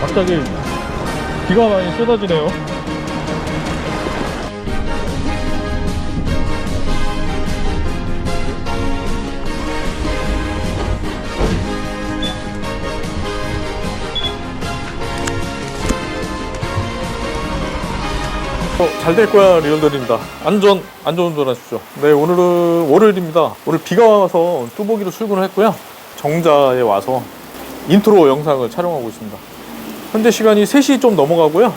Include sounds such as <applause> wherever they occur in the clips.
갑자기 비가 많이 쏟아지네요. 어, 잘 될 거야 리얼들입니다. 안전 안전 운전하십시오. 네 오늘은 월요일입니다. 오늘 비가 와서 뚜벅이로 출근을 했고요. 정자에 와서 인트로 영상을 촬영하고 있습니다. 현재 시간이 3시 좀 넘어가고요.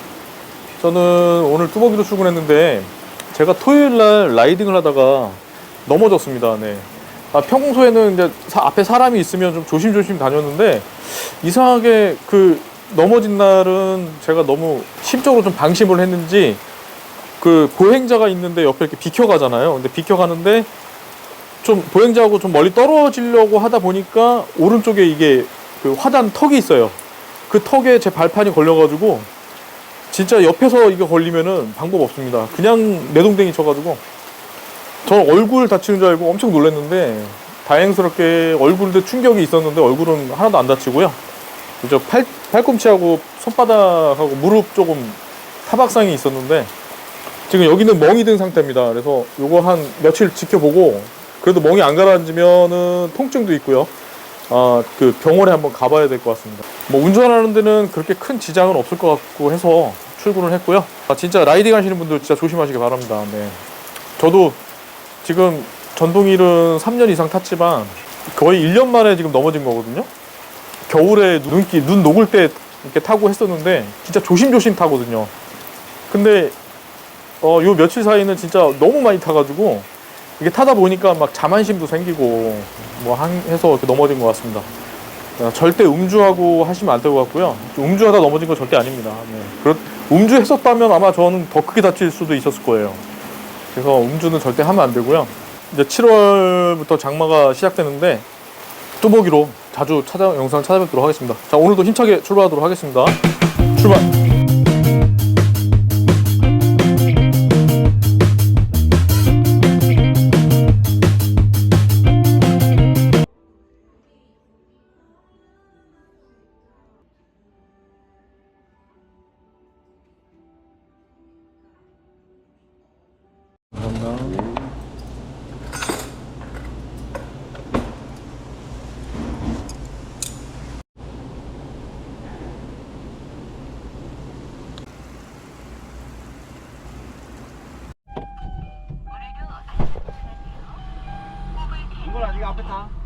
저는 오늘 뚜벅이로 출근했는데 제가 토요일 날 라이딩을 하다가 넘어졌습니다. 네. 아, 평소에는 이제 사- 앞에 사람이 있으면 좀 조심조심 다녔는데 이상하게 그 넘어진 날은 제가 너무 심적으로 좀 방심을 했는지 그 보행자가 있는데 옆에 이렇게 비켜가잖아요. 근데 비켜가는데 좀 보행자하고 좀 멀리 떨어지려고 하다 보니까 오른쪽에 이게 그 화단 턱이 있어요. 그 턱에 제 발판이 걸려가지고 진짜 옆에서 이거 걸리면은 방법 없습니다. 그냥 내동댕이 쳐가지고 저는 얼굴 다치는 줄 알고 엄청 놀랐는데 다행스럽게 얼굴도 충격이 있었는데 얼굴은 하나도 안 다치고요. 저 팔, 팔꿈치하고 손바닥하고 무릎 조금 타박상이 있었는데 지금 여기는 멍이 든 상태입니다. 그래서 요거 한 며칠 지켜보고 그래도 멍이 안 가라앉으면은 통증도 있고요. 아, 그 병원에 한번 가봐야 될 것 같습니다. 뭐 운전하는 데는 그렇게 큰 지장은 없을 것 같고 해서 출근을 했고요. 아, 진짜 라이딩 하시는 분들 진짜 조심하시기 바랍니다. 네. 저도 지금 전동일은 3년 이상 탔지만 거의 1년 만에 지금 넘어진 거거든요. 겨울에 눈기, 눈 녹을 때 이렇게 타고 했었는데 진짜 조심조심 타거든요. 근데 어, 요 며칠 사이는 진짜 너무 많이 타가지고 이게 타다 보니까 막 자만심도 생기고 뭐 한, 해서 이렇게 넘어진 것 같습니다. 어, 절대 음주하고 하시면 안 될 것 같고요. 음주하다 넘어진 건 절대 아닙니다. 네. 그렇, 음주했었다면 아마 저는 더 크게 다칠 수도 있었을 거예요. 그래서 음주는 절대 하면 안 되고요. 이제 7월부터 장마가 시작되는데 뚜벅이로 자주 찾아 영상 찾아뵙도록 하겠습니다. 자 오늘도 힘차게 출발하도록 하겠습니다. 출발. 감사합니다. 이걸 아직 앞에 타.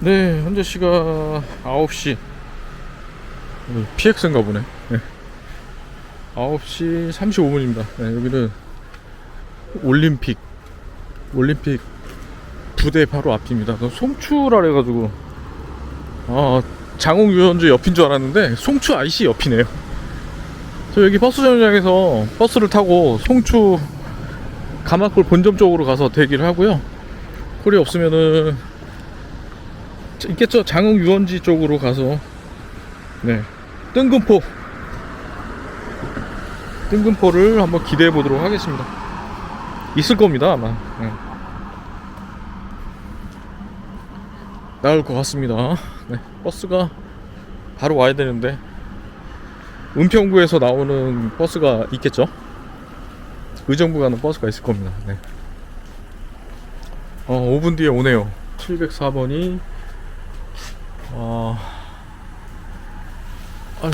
네, 현재 시각 9시. PX인가 보네. 네. 9시 35분입니다. 네, 여기는 올림픽, 올림픽 부대 바로 앞입니다. 그 송추라 해가지고, 아, 장홍유원주 옆인 줄 알았는데, 송추 IC 옆이네요. 저 여기 버스 정류장에서 버스를 타고 송추 가마골 본점 쪽으로 가서 대기를 하고요. 콜이 없으면은 있겠죠? 장흥 유원지 쪽으로 가서. 네. 뜬금포. 뜬금포를 한번 기대해 보도록 하겠습니다. 있을 겁니다 아마. 네. 나올 것 같습니다. 네, 버스가 바로 와야 되는데. 은평구에서 나오는 버스가 있겠죠? 의정부 가는 버스가 있을 겁니다. 네. 어 5분 뒤에 오네요. 704번이 어... 아유.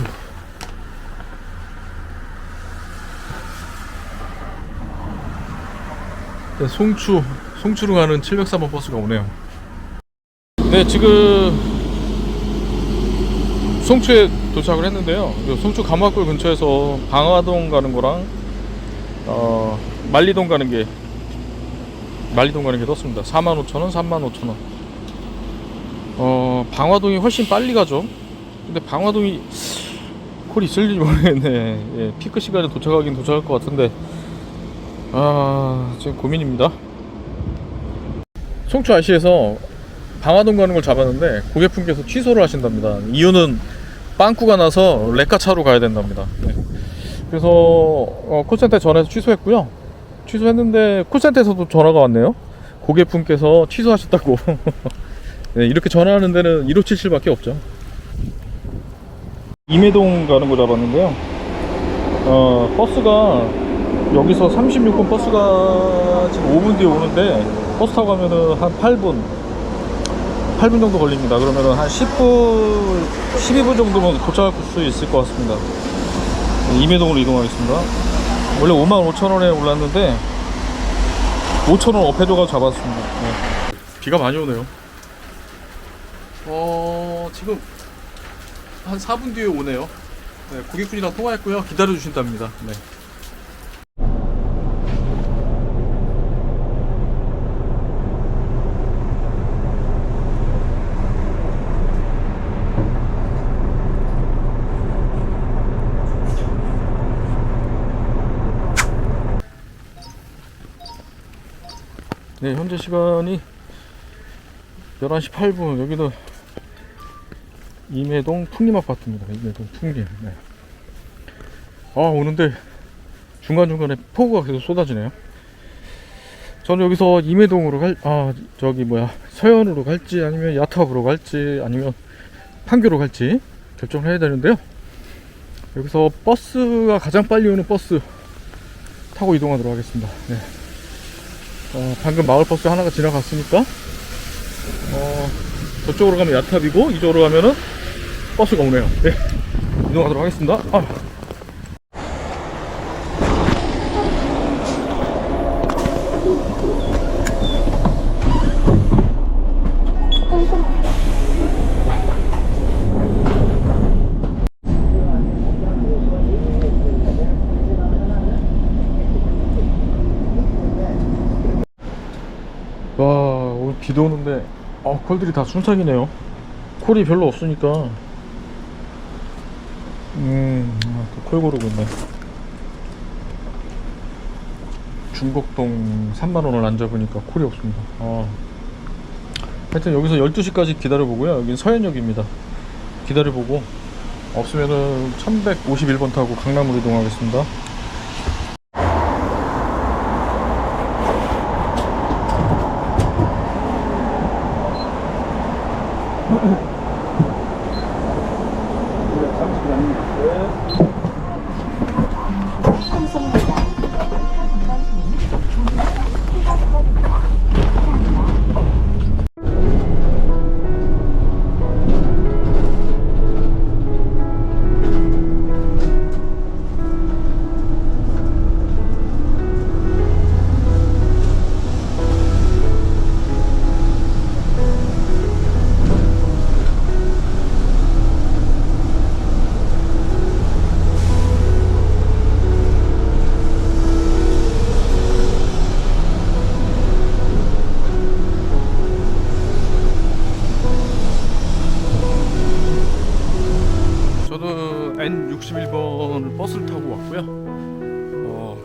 네, 송추, 송추로 가는 704번 버스가 오네요. 네, 지금 송추에 도착을 했는데요. 요 송추 가마골 근처에서 방화동 가는 거랑 어, 만리동 가는 게 만리동 가는 게 떴습니다. 45,000원, 35,000원. 어, 방화동이 훨씬 빨리 가죠. 근데 방화동이 콜 있을지 모르겠네. 예, 피크 시간에 도착하긴 도착할 것 같은데. 아, 지금 고민입니다. 송추 IC에서 방화동 가는 걸 잡았는데 고객분께서 취소를 하신답니다. 이유는 빵꾸가 나서 레카차로 가야 된답니다. 네. 그래서 어, 콜센터에 전화해서 취소했고요. 취소했는데 콜센터에서도 전화가 왔네요. 고객분께서 취소하셨다고. <laughs> 네, 이렇게 전화하는 데는 1577밖에 없죠. 임해동 가는 거 잡았는데요. 어, 버스가 여기서 36분 버스가 지금 5분 뒤에 오는데 버스 타고 가면은 한 8분 8분 정도 걸립니다. 그러면은 한 10분 12분 정도면 도착할 수 있을 것 같습니다. 네, 임해동으로 이동하겠습니다. 원래 5만 5천 원에 올랐는데 5천 원 업해줘가 잡았습니다. 네. 비가 많이 오네요. 어 지금 한 4분 뒤에 오네요. 네, 고객분이랑 통화했고요. 기다려 주신답니다. 네. 네, 현재 시간이 11시 8분. 여기도 임해동 풍림 아파트입니다. 임해동 풍림. 네. 아 오는데 중간 중간에 폭우가 계속 쏟아지네요. 저는 여기서 임해동으로 갈, 아 저기 뭐야 서현으로 갈지 아니면 야탑으로 갈지 아니면 판교로 갈지 결정을 해야 되는데요. 여기서 버스가 가장 빨리 오는 버스 타고 이동하도록 하겠습니다. 네. 어, 방금 마을 버스 하나가 지나갔으니까 어, 저쪽으로 가면 야탑이고 이쪽으로 가면은 버스가 오네요. 네. 이동하도록 하겠습니다. 아. 와 오늘 비도 오는데 어, 콜들이 다 순삭이네요 콜이 별로 없으니까 음콜 고르고 있네. 중곡동 3만원을 안 잡으니까 콜이 없습니다. 아. 하여튼 여기서 12시까지 기다려보고요. 여긴 서현역입니다. 기다려보고 없으면은 1151번 타고 강남으로 이동하겠습니다 저는 N61번 버스를 타고 왔고요. 어,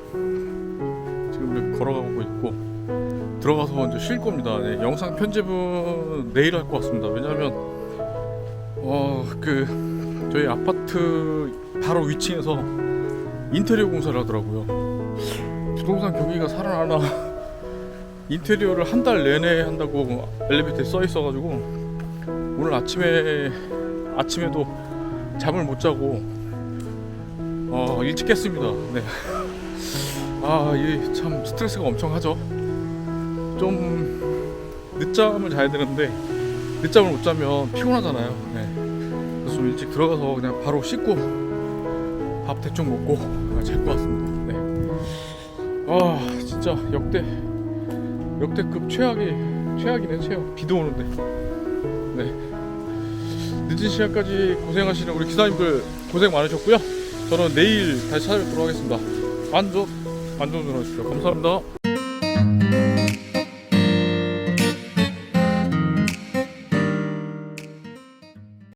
지금 걸어가고 있고 들어가서 먼저 쉴 겁니다. 네, 영상 편집은 내일 할 것 같습니다. 왜냐하면 어, 그 저희 아파트 바로 위층에서 인테리어 공사를 하더라고요. 부동산 경기가 살아나나 <laughs> 인테리어를 한 달 내내 한다고 엘리베이터에 써 있어가지고 오늘 아침에 아침에도 잠을 못 자고 어, 일찍 깼습니다. 네. 아, 이 참 스트레스가 엄청 하죠. 좀 늦잠을 자야 되는데 늦잠을 못 자면 피곤하잖아요. 네. 그래서 좀 일찍 들어가서 그냥 바로 씻고 밥 대충 먹고 잘 것 같습니다. 네. 아, 진짜 역대 역대급 최악이 최악이네 최악. 비도 오는데. 네. 늦은 시간까지 고생하시는 우리 기사님들 고생 많으셨고요. 저는 내일 다시 찾아뵙도록 하겠습니다. 안전, 안전 운전하십시오. 감사합니다.